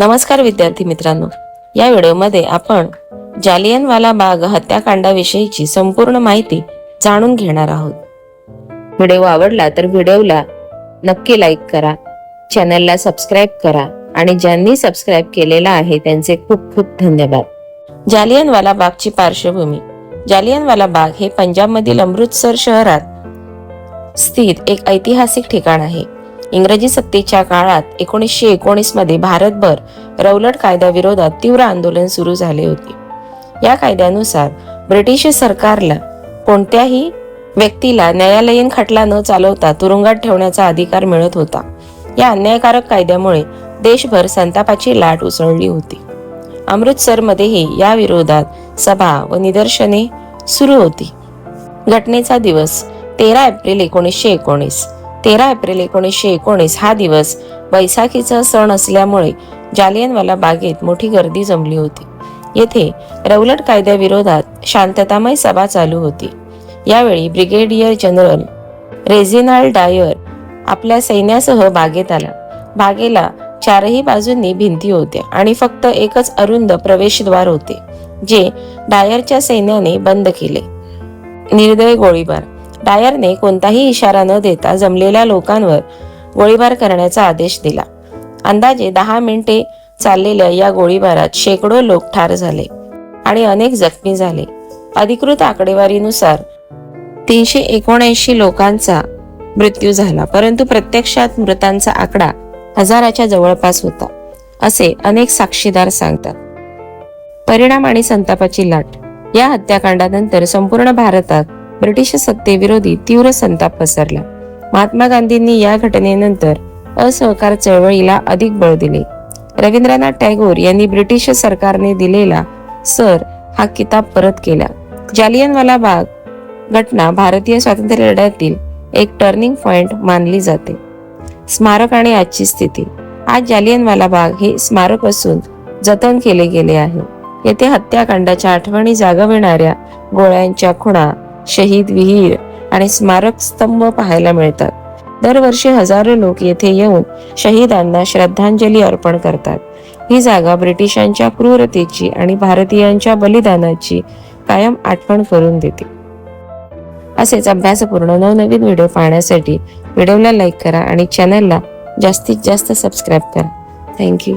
नमस्कार विद्यार्थी मित्रांनो. या व्हिडिओमध्ये आपण जालियनवाला बाग हत्याकांडाविषयीची संपूर्ण माहिती जाणून घेणार आहोत. व्हिडिओ आवडला तर व्हिडिओला नक्की लाईक करा चॅनलला सबस्क्राईब करा आणि ज्यांनी सबस्क्राईब केलेला आहे त्यांचे खूप खूप धन्यवाद. जालियनवाला बागची पार्श्वभूमी. जालियनवाला बाग हे पंजाबमधील अमृतसर शहरात स्थित एक ऐतिहासिक ठिकाण आहे. इंग्रजी सत्तेच्या काळात एकोणीसशे एकोणीसमध्ये भारतभर रौलट कायद्याविरोधात तीव्र आंदोलन सुरू झाले होते. या कायद्यानुसार ब्रिटिश सरकारला कोणत्याही व्यक्तीला न्यायालयीन खटला न चालवता तुरुंगात ठेवण्याचा अधिकार मिळत होता. या अन्यायकारक कायद्यामुळे देशभर संतापाची लाट उसळली होती. अमृतसरमध्येही या विरोधात सभा व निदर्शने सुरू होती. घटनेचा दिवस तेरा एप्रिल एकोणीसशे एकोणीस तेरा एप्रिल एकोणीसशे एकोणीस हा दिवस बैसाखीचा सण असल्यामुळे जालियनवाला बागेत मोठी गर्दी जमली होती. येथे रौलट कायद्याविरोधात शांततामय सभा चालू होती. यावेळी ब्रिगेडियर जनरल रेझिनाल डायर आपल्या सैन्यासह बागेत आला. बागेला चारही बाजूंनी भिंती होत्या आणि फक्त एकच अरुंद प्रवेशद्वार होते जे डायरच्या सैन्याने बंद केले. निर्दय गोळीबार डायरने कोणताही इशारा न देता जमलेल्या लोकांवर गोळीबार करण्याचा आदेश दिला. अंदाजे दहा मिनिटे चाललेल्या या गोळीबारात शेकडो लोक ठार झाले आणि अनेक जखमी झाले. अधिकृत आकडेवारीनुसार तीनशे एकोणऐंशी लोकांचा मृत्यू झाला परंतु प्रत्यक्षात मृतांचा आकडा हजाराच्या जवळपास होता असे अनेक साक्षीदार सांगतात. परिणाम आणि संतापाची लाट. या हत्याकांडानंतर संपूर्ण भारतात ब्रिटिश सत्तेविरोधी तीव्र संताप पसरला. महात्मा गांधींनी या घटनेनंतर असहकार चळवळीला अधिक बळ दिले. रवींद्रनाथ टागोर यांनी ब्रिटिश सरकारने दिलेला सर हा किताब परत केला. जालियनवाला बाग घटना भारतीय स्वातंत्र्य लढ्यातील एक टर्निंग पॉइंट मानली जाते. स्मारक आणि आजची स्थिती. आज जालियनवाला बाग हे स्मारक असून जतन केले गेले आहे. येथे हत्याकांडाच्या आठवणी जागविणाऱ्या गोळ्यांच्या खुणा शहीद विहीर आणि स्मारक स्तंभ पाहायला मिळतात. दरवर्षी हजारो लोक येथे येऊन शहीदांना श्रद्धांजली अर्पण करतात. ही जागा ब्रिटिशांच्या क्रूरतेची आणि भारतीयांच्या बलिदानाची कायम आठवण करून देते. असेच अभ्यासपूर्ण नवनवीन व्हिडिओ पाहण्यासाठी व्हिडिओला लाईक करा आणि चॅनलला जास्तीत जास्त सबस्क्राईब करा. थँक्यू.